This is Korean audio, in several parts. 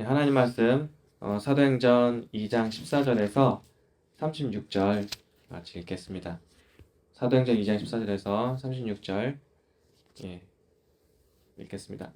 네, 하나님 말씀 어, 사도행전 2장 14절에서 36절 같이 읽겠습니다. 사도행전 2장 14절에서 36절 예, 읽겠습니다.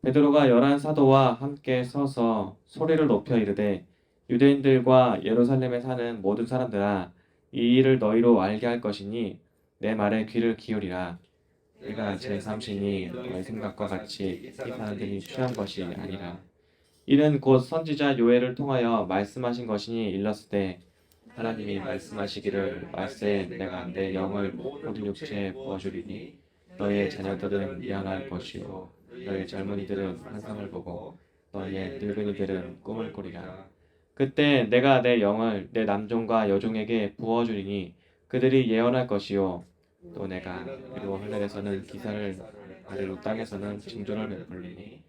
베드로가 열한 사도와 함께 서서 소리를 높여 이르되 유대인들과 예루살렘에 사는 모든 사람들아 이 일을 너희로 알게 할 것이니 내 말에 귀를 기울이라 내가 제 삼신이 너희 생각과 같이 이 사람들이 취한 것이 아니라 이는 곧 선지자 요엘을 통하여 말씀하신 것이니 일렀을 때 하나님이 말씀하시기를 말세 내가 내 영을 모든 육체에 부어주리니 너희의 자녀들은 예언할 것이요 너희 젊은이들은 환상을 보고 너희의 늙은이들은 꿈을 꾸리라. 그때 내가 내 영을 내 남종과 여종에게 부어주리니 그들이 예언할 것이요 또 내가 그리고 하늘에서는 기사를 아래로 땅에서는 징조를 베풀리니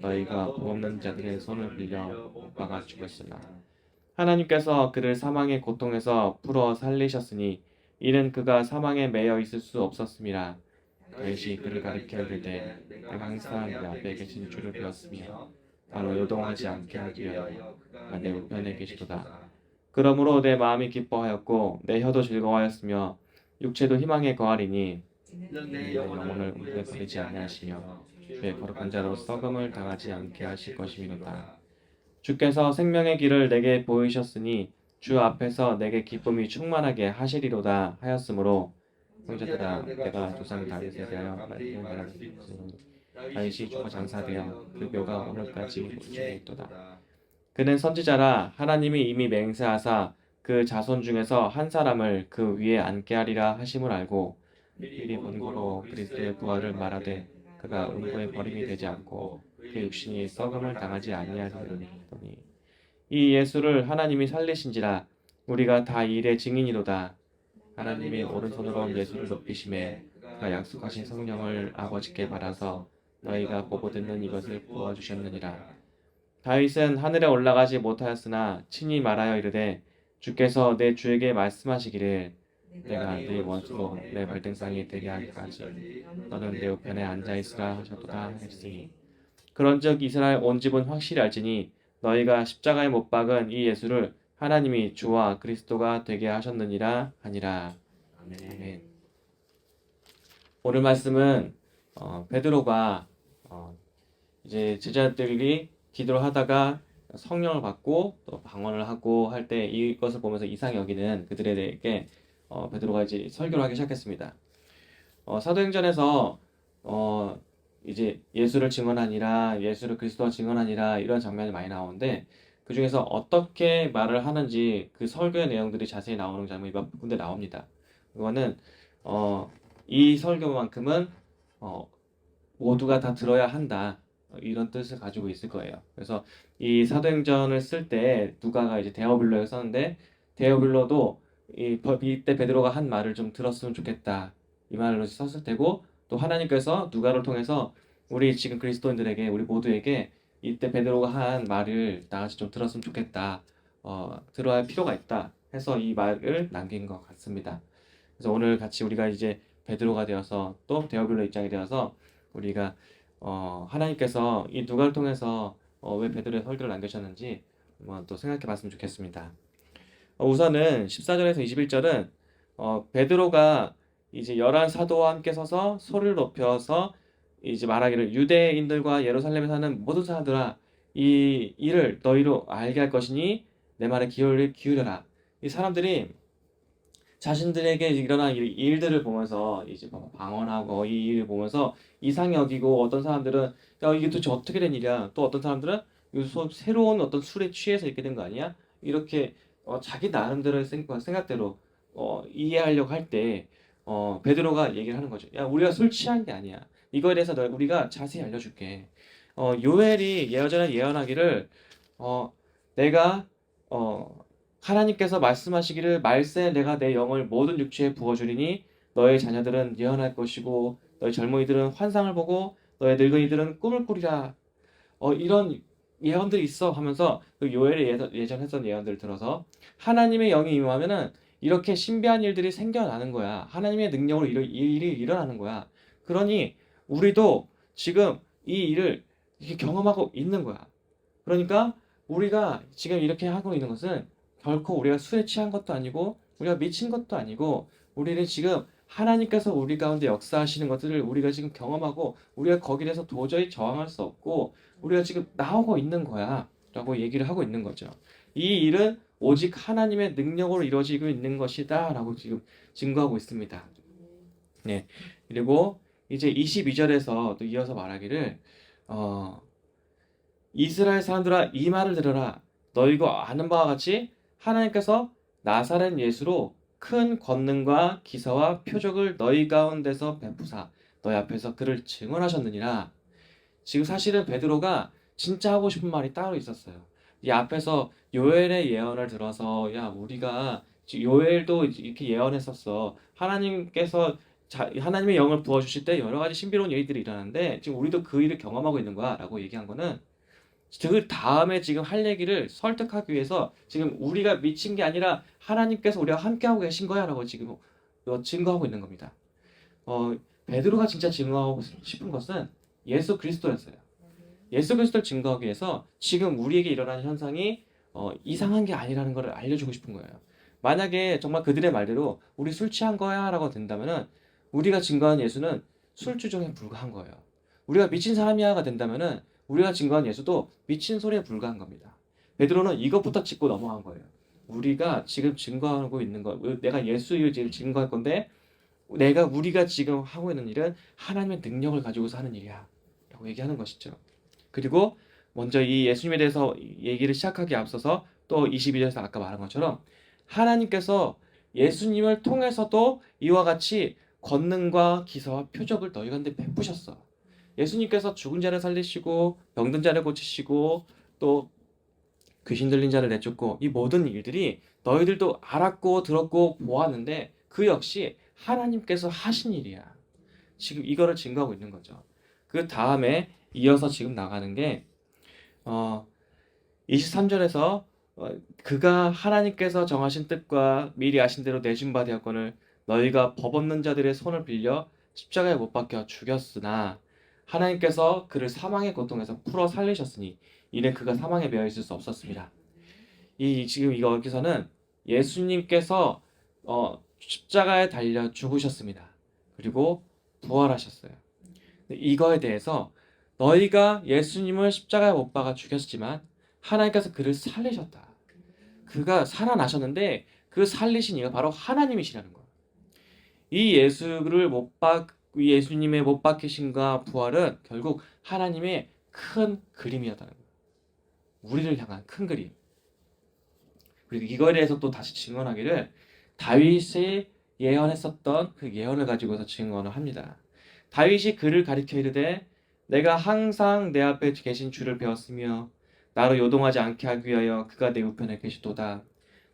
너희가 복 없는 자들의 손을 빌려 못 박아 죽였으나. 하나님께서 그를 사망의 고통에서 풀어 살리셨으니 이는 그가 사망에 매여 있을 수 없었음이라 다윗이 그를 가리켜 이르되 내가 항상 내 앞에 계신 주를 배웠으며 나로 요동하지 않게 하기 위하여 그가 내 우편에 계시도다. 그러므로 내 마음이 기뻐하였고 내 혀도 즐거워하였으며 육체도 희망에 거하리니 내 영혼을 음부에 버리지 아니하시며 주의 거룩한 자로 썩음을 당하지 않게 하실 것임이로다. 주께서 생명의 길을 내게 보이셨으니 주 앞에서 내게 기쁨이 충만하게 하시리로다 하였으므로 형제들아 내가 조상 다윗에 대하여 말하는 다윗이 죽어 장사되어 그 묘가 오늘까지 우리 중에 있도다. 그는 선지자라 하나님이 이미 맹세하사 그 자손 중에서 한 사람을 그 위에 앉게 하리라 하심을 알고 미리 본고로 그리스도의 부활을 말하되 그가 음부에 버림이 되지 않고 그 육신이 썩음을 당하지 아니하리니 이 예수를 하나님이 살리신지라 우리가 다 이 일의 증인이로다. 하나님이 오른손으로 예수를 높이심에 그가 약속하신 성령을 아버지께 받아서 너희가 보고 듣는 이것을 부어 주셨느니라. 다윗은 하늘에 올라가지 못하였으나 친히 말하여 이르되 주께서 내 주에게 말씀하시기를 내가 네 원수로 내 발등상이 되게 하기까지. 너는 내 우편에 앉아 있으라 하셨도다 했으니. 그런즉 이스라엘 온 집은 확실히 알지니 너희가 십자가에 못 박은 이 예수를 하나님이 주와 그리스도가 되게 하셨느니라 하니라. 아멘. 오늘 말씀은 어, 베드로가 어, 이제 제자들이 기도를 하다가 성령을 받고 또 방언을 하고 할 때 이것을 보면서 이상히 여기는 그들에게 어, 베드로가 이제 설교를 하기 시작했습니다. 어, 사도행전에서 어, 이제 예수를 증언하니라 예수를 그리스도와 증언하니라 이런 장면이 많이 나오는데 그 중에서 어떻게 말을 하는지 그 설교의 내용들이 자세히 나오는 장면이 몇 군데 나옵니다. 그거는 어, 이 설교만큼은 어, 모두가 다 들어야 한다. 이런 뜻을 가지고 있을 거예요. 그래서 이 사도행전을 쓸 때 누가가 이제 데어빌로에 썼는데 데어빌로도 이 이때 베드로가 한 말을 좀 들었으면 좋겠다 이 말로 썼을 테고 또 하나님께서 누가를 통해서 우리 지금 그리스도인들에게 우리 모두에게 이때 베드로가 한 말을 나같이 좀 들었으면 좋겠다 어, 들어야 할 필요가 있다 해서 이 말을 남긴 것 같습니다. 그래서 오늘 같이 우리가 이제 베드로가 되어서 또 데어빌로 입장이 되어서 우리가 어, 하나님께서 이 누가를 통해서 어, 왜 베드로의 설교를 남겨주셨는지 한번 또 생각해 봤으면 좋겠습니다. 어, 우선은 14절에서 21절은 어, 베드로가 이제 열한 사도와 함께 서서 소리를 높여서 이제 말하기를 유대인들과 예루살렘에 사는 모든 사람들아 이 일을 너희로 알게 할 것이니 내 말에 기울을 기울여라. 이 사람들이 자신들에게 일어난 일- 일들을 보면서 이제 막 방언하고 이 일을 보면서 이상히 여기고 어떤 사람들은 야 이게 도대체 어떻게 된 일이야 또 어떤 사람들은 소- 새로운 어떤 술에 취해서 이렇게 된 거 아니야 이렇게 어, 자기 나름대로의 생각, 생각대로 어, 이해하려고 할 때 어, 베드로가 얘기를 하는 거죠. 야 우리가 술 취한 게 아니야. 이거에 대해서 너- 우리가 자세히 알려줄게. 어, 요엘이 예전에 예언하기를 어, 내가 어, 하나님께서 말씀하시기를 말세 내가 내 영을 모든 육체에 부어주리니 너의 자녀들은 예언할 것이고 너의 젊은이들은 환상을 보고 너의 늙은이들은 꿈을 꾸리라. 어, 이런 예언들이 있어 하면서 그 요엘의 예전, 했던 예언들을 들어서 하나님의 영이 임하면은 이렇게 신비한 일들이 생겨나는 거야. 하나님의 능력으로 이 일이 일어나는 거야. 그러니 우리도 지금 이 일을 이렇게 경험하고 있는 거야. 그러니까 우리가 지금 이렇게 하고 있는 것은 결코 우리가 술에 취한 것도 아니고 우리가 미친 것도 아니고 우리는 지금 하나님께서 우리 가운데 역사하시는 것들을 우리가 지금 경험하고 우리가 거기에 대해서 도저히 저항할 수 없고 우리가 지금 나오고 있는 거야 라고 얘기를 하고 있는 거죠. 이 일은 오직 하나님의 능력으로 이루어지고 있는 것이다 라고 지금 증거하고 있습니다. 네. 그리고 이제 22절에서 또 이어서 말하기를 어, 이스라엘 사람들아 이 말을 들어라 너희가 아는 바와 같이 하나님께서 나사렛 예수로 큰 권능과 기사와 표적을 너희 가운데서 베푸사 너희 앞에서 그를 증언하셨느니라 지금 사실은 베드로가 진짜 하고 싶은 말이 따로 있었어요 이 앞에서 요엘의 예언을 들어서 야 우리가 지- 요엘도 이렇게 예언했었어 하나님께서 자, 하나님의 영을 부어주실 때 여러 가지 신비로운 일들이 일어나는데 지금 우리도 그 일을 경험하고 있는 거야 라고 얘기한 거는 그 다음에 지금 할 얘기를 설득하기 위해서 지금 우리가 미친 게 아니라 하나님께서 우리와 함께하고 계신 거야 라고 지금 어, 증거하고 있는 겁니다. 어, 베드로가 진짜 증거하고 싶은 것은 예수 그리스도였어요. 예수 그리스도를 증거하기 위해서 지금 우리에게 일어나는 현상이 어, 이상한 게 아니라는 것을 알려주고 싶은 거예요. 만약에 정말 그들의 말대로 우리 술 취한 거야 라고 된다면은 우리가 증거한 예수는 술주정에 불과한 거예요. 우리가 미친 사람이야가 된다면은 우리가 증거한 예수도 미친 소리에 불과한 겁니다. 베드로는 이것부터 짚고 넘어간 거예요. 우리가 지금 증거하고 있는 것, 내가 예수를 증거할 건데, 내가 우리가 지금 하고 있는 일은 하나님의 능력을 가지고서 하는 일이야. 라고 얘기하는 것이죠. 그리고 먼저 이 예수님에 대해서 얘기를 시작하기 앞서서 또 22절에서 아까 말한 것처럼 하나님께서 예수님을 통해서도 이와 같이 권능과 기사와 표적을 너희 가운데 베푸셨어. 예수님께서 죽은 자를 살리시고 병든 자를 고치시고 또 귀신 들린 자를 내쫓고 이 모든 일들이 너희들도 알았고 들었고 보았는데 그 역시 하나님께서 하신 일이야. 지금 이거를 증거하고 있는 거죠. 그 다음에 이어서 지금 나가는 게 어, 23절에서 어, 그가 하나님께서 정하신 뜻과 미리 아신 대로 내준 바 되었거늘 너희가 법 없는 자들의 손을 빌려 십자가에 못 박혀 죽였으나 하나님께서 그를 사망의 고통에서 풀어 살리셨으니 이는 그가 사망에 매여 있을 수 없었습니다. 이 지금 이거 여기서는 예수님께서 어, 십자가에 달려 죽으셨습니다. 그리고 부활하셨어요. 이거에 대해서 너희가 예수님을 십자가에 못 박아 죽였지만 하나님께서 그를 살리셨다. 그가 살아나셨는데 그 살리신 이가 바로 하나님이시라는 거예요. 이 예수를 못 박, 이 예수님의 못 박히심과 부활은 결국 하나님의 큰 그림이었다는 거예요. 우리를 향한 큰 그림. 그리고 이거에 대해서 또 다시 증언하기를 다윗이 예언했었던 그 예언을 가지고서 증언을 합니다. 다윗이 그를 가리켜 이르되 내가 항상 내 앞에 계신 주를 배웠으며 나로 요동하지 않게 하기 위하여 그가 내 우편에 계시도다.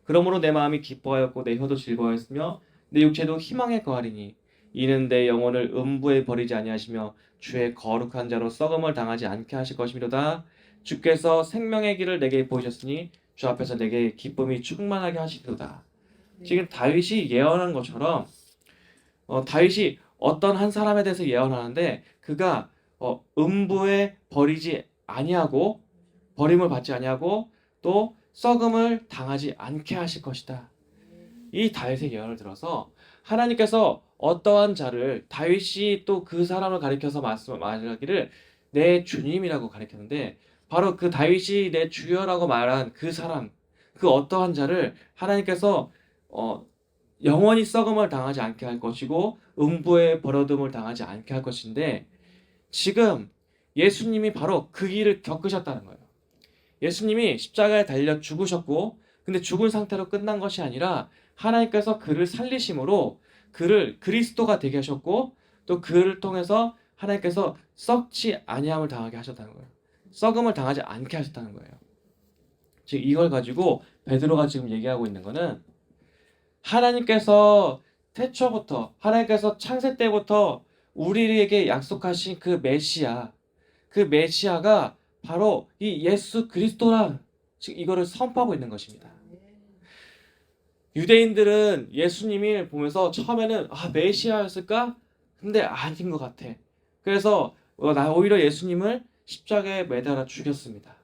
그러므로 내 마음이 기뻐하였고 내 혀도 즐거워했으며 내 육체도 희망에 거하리니 이는 내 영혼을 음부에 버리지 아니하시며 주의 거룩한 자로 썩음을 당하지 않게 하실 것이미로다. 주께서 생명의 길을 내게 보이셨으니 주 앞에서 내게 기쁨이 충만하게 하시리로다. 지금 다윗이 예언한 것처럼 어, 다윗이 어떤 한 사람에 대해서 예언하는데 그가 어, 음부에 버리지 아니하고 버림을 받지 아니하고 또 썩음을 당하지 않게 하실 것이다. 이 다윗의 예언을 들어서 하나님께서 어떠한 자를 다윗이 또 그 사람을 가리켜서 말하기를 내 주님이라고 가리켰는데 바로 그 다윗이 내 주여라고 말한 그 사람 그 어떠한 자를 하나님께서 어, 영원히 썩음을 당하지 않게 할 것이고 음부의 버려둠을 당하지 않게 할 것인데 지금 예수님이 바로 그 일을 겪으셨다는 거예요. 예수님이 십자가에 달려 죽으셨고 근데 죽은 상태로 끝난 것이 아니라 하나님께서 그를 살리심으로 그를 그리스도가 되게 하셨고 또 그를 통해서 하나님께서 썩지 아니함을 당하게 하셨다는 거예요. 썩음을 당하지 않게 하셨다는 거예요. 지금 이걸 가지고 베드로가 지금 얘기하고 있는 거는 하나님께서 태초부터 하나님께서 창세 때부터 우리에게 약속하신 그 메시아 그 메시아가 바로 이 예수 그리스도라 지금 이거를 선포하고 있는 것입니다. 유대인들은 예수님을 보면서 처음에는 아 메시아였을까? 근데 아닌 것 같아. 그래서 어, 나 오히려 예수님을 십자가에 매달아 죽였습니다.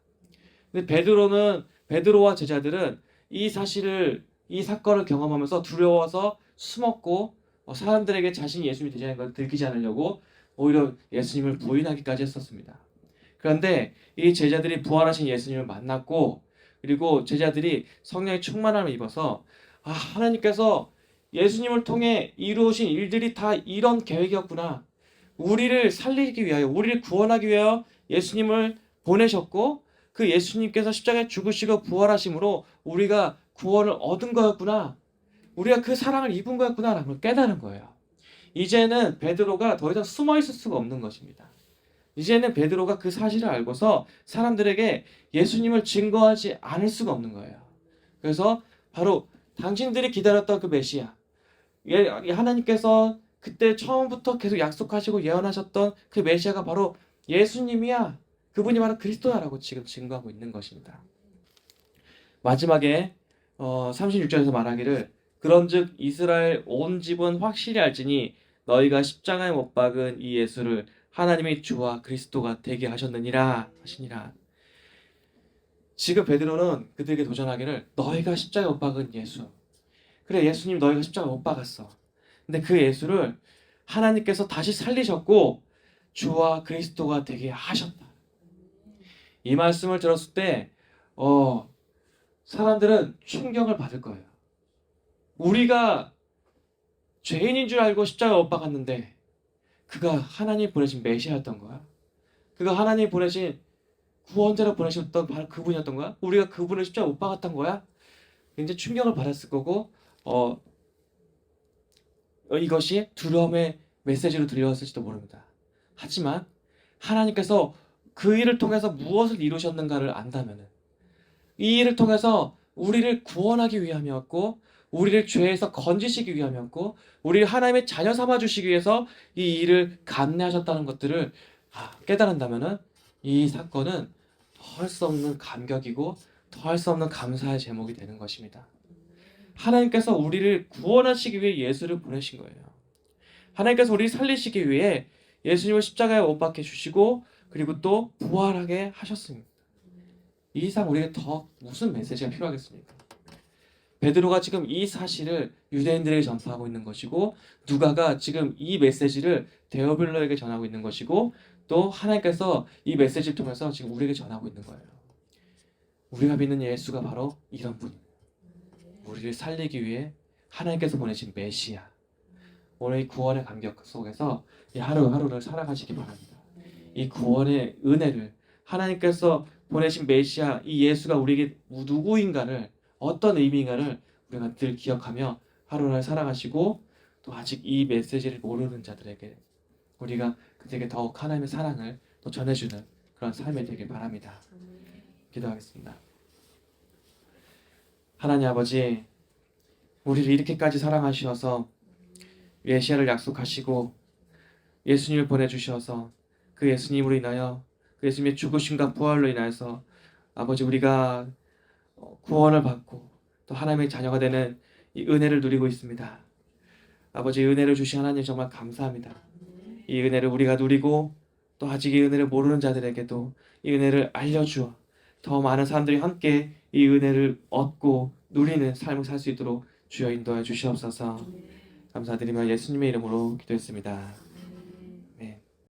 근데 베드로는 베드로와 제자들은 이 사실을 이 사건을 경험하면서 두려워서 숨었고 어, 사람들에게 자신이 예수님이 되자는 걸 들키지 않으려고 오히려 예수님을 부인하기까지 했었습니다. 그런데 이 제자들이 부활하신 예수님을 만났고 그리고 제자들이 성령의 충만함을 입어서 아 하나님께서 예수님을 통해 이루어진 일들이 다 이런 계획이었구나. 우리를 살리기 위하여, 우리를 구원하기 위하여 예수님을 보내셨고, 그 예수님께서 십자가에 죽으시고 부활하심으로 우리가 구원을 얻은 거였구나. 우리가 그 사랑을 입은 거였구나. 라는 걸 깨달은 거예요. 이제는 베드로가 더 이상 숨어 있을 수가 없는 것입니다. 이제는 베드로가 그 사실을 알고서 사람들에게 예수님을 증거하지 않을 수가 없는 거예요. 그래서 바로 당신들이 기다렸던 그 메시아, 예, 하나님께서 그때 처음부터 계속 약속하시고 예언하셨던 그 메시아가 바로 예수님이야. 그분이 바로 그리스도야라고 지금 증거하고 있는 것입니다. 마지막에 어, 36절에서 말하기를 그런즉 이스라엘 온 집은 확실히 알지니 너희가 십자가에 못 박은 이 예수를 하나님의 주와 그리스도가 되게 하셨느니라 하시니라. 지금 베드로는 그들에게 도전하기를 너희가 십자가에 못 박은 예수 그래 예수님 너희가 십자가 못 박았어. 근데 그 예수를 하나님께서 다시 살리셨고 주와 그리스도가 되게 하셨다. 이 말씀을 들었을 때 어, 사람들은 충격을 받을 거예요. 우리가 죄인인 줄 알고 십자가 못 박았는데 그가 하나님 보내신 메시아였던 거야. 그가 하나님 보내신 구원자로 보내셨던 바로 그분이었던 거야. 우리가 그분을 십자가 못 박았던 거야. 굉장히 충격을 받았을 거고 어, 어, 이것이 두려움의 메시지로 들려왔을지도 모릅니다. 하지만 하나님께서 그 일을 통해서 무엇을 이루셨는가를 안다면은 이 일을 통해서 우리를 구원하기 위함이었고 우리를 죄에서 건지시기 위함이었고 우리를 하나님의 자녀 삼아 주시기 위해서 이 일을 감내하셨다는 것들을 아, 깨달은다면은 이 사건은 더할 수 없는 감격이고 더할 수 없는 감사의 제목이 되는 것입니다. 하나님께서 우리를 구원하시기 위해 예수를 보내신 거예요. 하나님께서 우리를 살리시기 위해 예수님을 십자가에 못 박혀 주시고 그리고 또 부활하게 하셨습니다. 이 이상 우리에게 더 무슨 메시지가 필요하겠습니까? 베드로가 지금 이 사실을 유대인들에게 전파하고 있는 것이고 누가가 지금 이 메시지를 데오빌로에게 전하고 있는 것이고 또 하나님께서 이 메시지를 통해서 지금 우리에게 전하고 있는 거예요. 우리가 믿는 예수가 바로 이런 분입니다. 우리를 살리기 위해 하나님께서 보내신 메시아. 오늘 이 구원의 감격 속에서 이 하루하루를 살아가시기 바랍니다. 이 구원의 은혜를 하나님께서 보내신 메시아 이 예수가 우리에게 누구인가를 어떤 의미인가를 우리가 늘 기억하며 하루를 살아가시고 또 아직 이 메시지를 모르는 자들에게 우리가 그들에게 더욱 하나님의 사랑을 또 전해주는 그런 삶이 되길 바랍니다. 기도하겠습니다. 하나님 아버지, 우리를 이렇게까지 사랑하셔서 메시아를 약속하시고 예수님을 보내주셔서 그 예수님으로 인하여 그 예수님의 죽으심과 부활로 인하여서 아버지 우리가 어, 구원을 받고 또 하나님의 자녀가 되는 이 은혜를 누리고 있습니다. 아버지 은혜를 주신 하나님 정말 감사합니다. 이 은혜를 우리가 누리고 또 아직 이 은혜를 모르는 자들에게도 이 은혜를 알려주어 더 많은 사람들이 함께 이 은혜를 얻고 누리는 삶을 살 수 있도록 주여 인도해 주시옵소서. 감사드리며 예수님의 이름으로 기도했습니다.